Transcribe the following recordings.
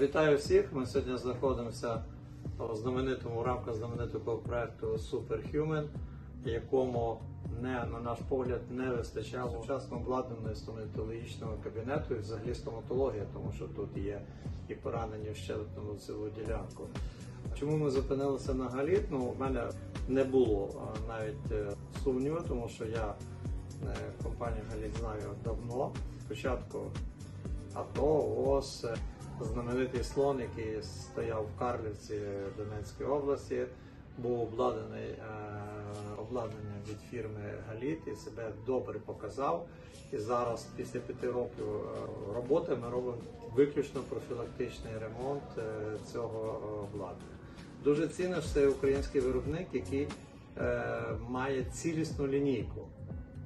Вітаю всіх. Ми сьогодні знаходимося у знаменитому в рамках знаменитого проекту Superhuman, якому не на наш погляд не вистачало сучасного обладнаного стоматологічного кабінету і взагалі стоматологія, тому що тут є і поранення в щелепну лицеву ділянку. Чому ми зупинилися на галіт? Ну, у мене не було навіть е, сумніву, тому що я е, компанію Галіт знаю давно. Спочатку АТО, ООС, е, знаменитий слон, який стояв в Карлівці Донецької області, був обладнаний е, обладнанням від фірми Галіт і себе добре показав. І зараз, після п'яти років е, роботи, ми робимо виключно профілактичний ремонт е, цього обладнання. Дуже цінно, що це український виробник, який має цілісну лінійку.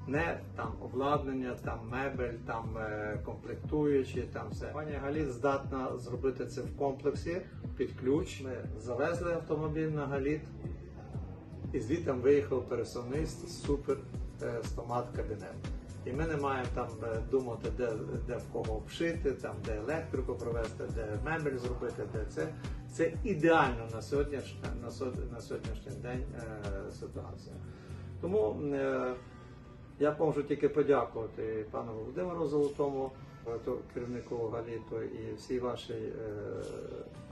Не там обладнання, там мебель, там е, комплектуючі, там все. Пані Галіт здатна зробити це в комплексі під ключ. Ми завезли автомобіль на Галіт, і звідти виїхав пересувний супер е, стомат кабінет. І ми не маємо там е, думати, де, де в кого обшити, там де електрику провести, де мебель зробити, де це. Це ідеально на сьогоднішній, на сьогоднішній день е, ситуація. Тому е, я можу тільки подякувати пану Володимиру Золотому, керівнику Галіту і всій вашій е,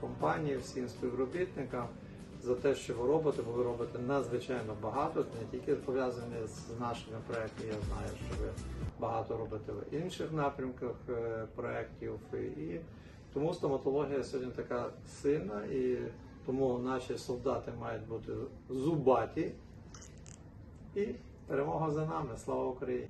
компанії, всім співробітникам за те, що ви робите, бо ви робите надзвичайно багато, не тільки пов'язані з нашими проектами. Я знаю, що ви багато робите в інших напрямках е, проєктів. І тому стоматологія сьогодні така сильна, і тому наші солдати мають бути зубаті. І перемога за нами. Слава Україні!